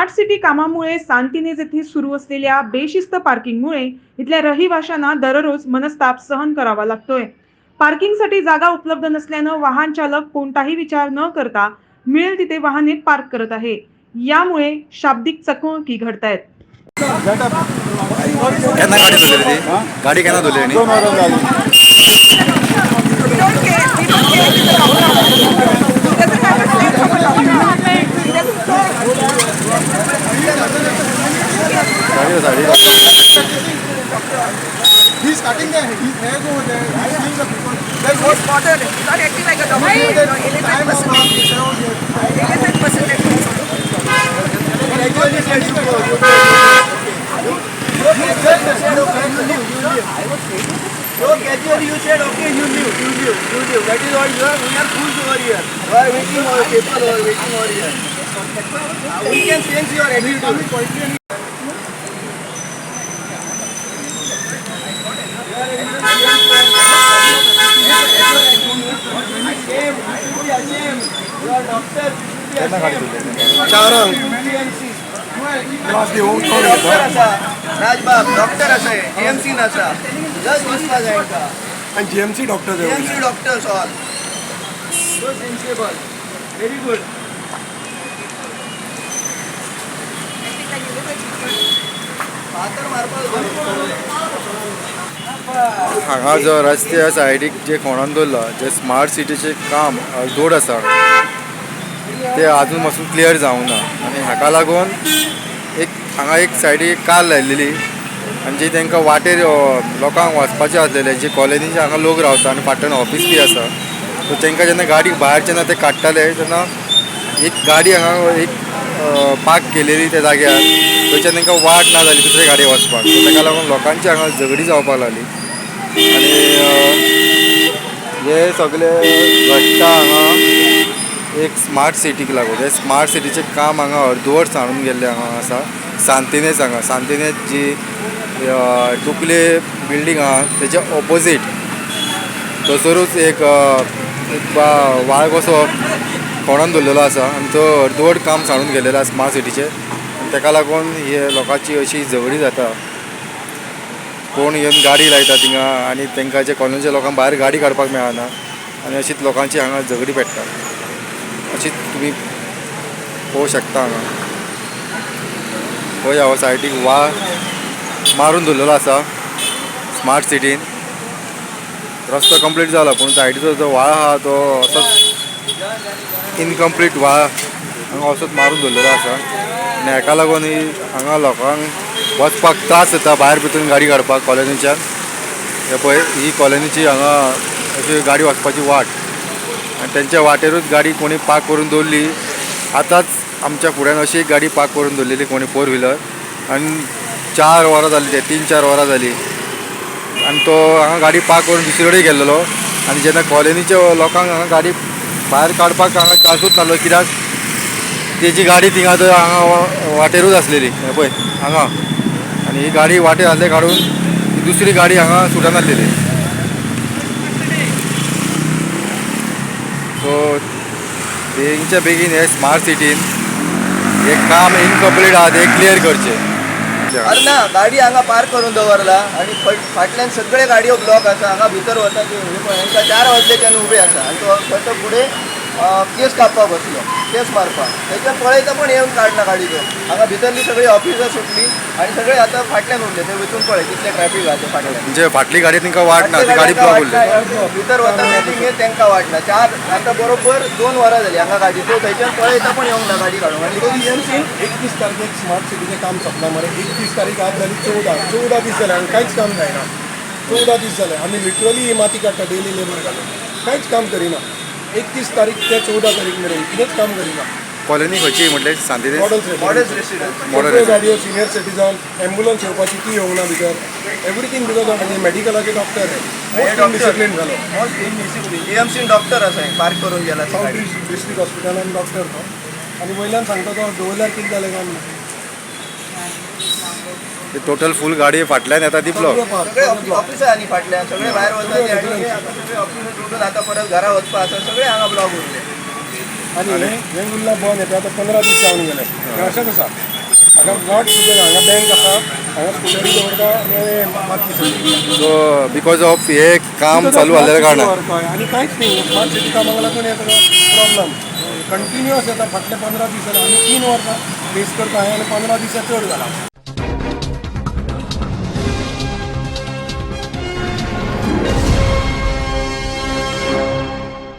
Smart city कामामुळे सांतिनेज येथे सुरू असलेल्या बेशिस्त पार्किंगमुळे इथल्या रहिवाशांना दररोज मनस्ताप सहन करावा लागतोय. पार्किंगसाठी जागा उपलब्ध नसल्यानं वाहन चालक कोणताही विचार न करता मिळेल तिथे वाहने पार्क करत आहे. यामुळे शाब्दिक चकमकी घडतायत. केन्ना गाडी ती गाडी केन्ना धुल्लेली दोन वरां जाली गाडी sari He's cutting the his hair over there. He's seeing the people. There's no spotter. Not acting like a. No. Elephant person. But actually he's letting go. So casually you said okay you leave, you leave, you leave. That is what you are. We are fools over here. You are waiting over people or waiting over here. Uh, we can change your attitude. You are doctor. त्यांना गाडी धुल्लेली doctor असा राजबाब doctor असा GMC नसा just आणि GMC doctor GMC doctors all so sensible very good हांगा जो रस्त्या सायडीक जे कोणान दवरला जे स्मार्ट सिटीचे काम जोड आसा ते आजून मातसो क्लियर जावंक ना. आनी हाका लागून एक हांगा एक सायडीक कार लायलेली. आनी जी तांकां वाटेर लोकांक वचपाचें आसलेले जे कॉलनीचे हांगा लोक रावता आनी फाटल्यान ऑफीस बी आसा सो तांकां जेन्ना गाडी भायर जेन्ना ते काडटाले तेन्ना एक गाडी हांगा एक पार्क केलेली त्या जाग्यार. थंयच्यान तांकां वाट ना जाली दुसरे गाडये वचपाक. सो ताका लागून लोकांची हांगा झगडी जावपाक लागली. आनी हे सगळे घडटा हांगा एक स्मार्ट सिटीक लागून हे स्मार्ट सिटीचें काम हांगा अर्दवर सांडून गेल्लें हांगा आसा सांतिनेज हांगा. सांतिनेज जी टुकले बिल्डींग आहा तेच्या ऑपोजीट थंयसरूच एक वाळ कसो कोणान दवरलेलो आसा आनी तो अर्दवट काम सांडून गेलेलो आसा स्मार्ट सिटीचें आनी ताका लागून हे लोकांची अशी झगडी जाता. कोण येवन गाडी लायता थिंगा आनी तांकां जे कॉलनीच्या लोकांक भायर गाडी काडपाक मेळना. आनी अशीच लोकांची हांगा झगडी पेट्टा अशीच तुमी पळोवं शकता हांगा पळय हो हांव हो, सायडीक वाळ मारून दवरलेलो आसा स्मार्ट सिटीन रस्तो कंप्लीट जाला पूण सायडीचो जो वाळ आहा तो असोच इनकम्प्लीट वाळ हांगा असोच मारून दवरलेलो आसा आनी हेका लागून हांगा लोकांक वचपाक त्रास जाता भायर भितून गाडी काडपाक कॉलनीच्यान हे पळय ही कॉलनीची हांगा अशी गाडी वचपाची वाट. आनी तेंच्या वाटेरूच गाडी कोणी पार्क करून दवरली आतांच आमच्या फुड्यान अशी एक गाडी पार्क करून दवरलेली कोणी फोर व्हिलर आनी चार वरां जाली ते तीन चार वरां जाली आनी तो हांगा गाडी पार्क करून दुसरे कडेन गेल्लो. आनी जेन्ना कॉलनीच्या लोकांक हांगा गाडी भायर काडपाक हांगा त्रासूच नासलो कित्याक तेजी गाडी थिंगा तर हांगा वाटेरूच आसलेली हे. पळय हांगा आनी ही गाडी वाटेर आसले काडून दुसरी गाडी हांगा सुटनासलेली सो बेगीनच्या बेगीन हे स्मार्ट सिटीन हे काम इनकम्प्लीट आहा ते क्लियर करचे. अरे ना गाडी हांगा पार्क करून दवरला आणि फाटल्यान सगळे गाडयो ब्लॉक आसा हांगा भितर वता ती चार वाजल्याच्यान उबे आसा आनी तो फक्त फुडें केस कापपाक बसलो. केस मारपाक तेच्या पळयता पण येवन काडना गाडीचो. हांगा भितरली सगळी ऑफिसां सुटली आनी सगळे आतां फाटल्यान उरले ते वचून पळय कितले ट्रॅफिक आहा ते फाटल्यान म्हणजे फाटली गाडी तांकां वाट ना ती गाडी ब्लॉक उरली भितर वता मिटींग तेंकां वाटना चार आतां बरोबर दोन वरां जाली हांगा गाडी. तो थंयच्यान पळयता पण येवंक ना गाडी काडून आनी एकतीस तारखेक स्मार्ट सिटीचें काम सोंपला मरे एकतीस तारीख आज जाली चौदा. चौदा दीस जाले आनी कांयच काम जायना चौदा दीस जाले आमी लिटरली ही माती काडटा डेली लेबर घालून. कांयच काम करिना. एकतीस तारीख ते चौदा तारीख मेरेन कितेंच काम करिना कॉलनी खंयची म्हटल्यार सांतिने मॉडल्स गाडयो सिनियर सिटीजन एम्बुलन्स येवपाची ती येवंक ना भितर एवरीथींग बिकॉज ऑफ म्हणजे मेडिकलाचे डॉक्टर डिसिप्लीन जालो जीएमसी डॉक्टर आसा पार्क करून गेला साऊथ. डिस्ट्रिक्ट हॉस्पिटलान डॉक्टर तो. आनी वयल्यान सांगता तो दवरल्यार कितें जालें काय म्हणून. टोटल फूल गाडी फाटल्यान येता ती ब्लॉक सगळें सगळे भायर ते हे आता सगळे ऑफिसां सोडून आता परत घरा वचपा आसा सगळे हांगा ब्लॉक उरले हे उरला बंद येता आतां पंदरा दीस जावन गेले. हे अशेंच आसा हांगा सुद्दां हांगा बँक आसा हांगा स्कुटरी दवरता आनी माती सगळी. सो बिकॉज ऑफ हे काम चालू आसलेल्या कारणान हय आनी कांयच न्ही स्मार्ट सिटी कामाक लागून हे सगळो प्रॉब्लम कंटिन्युअस येता. फाटले पंदरा दीस जाले आमी तीन वर्सां फेस करता आनी पंदरा दिसा चड जाला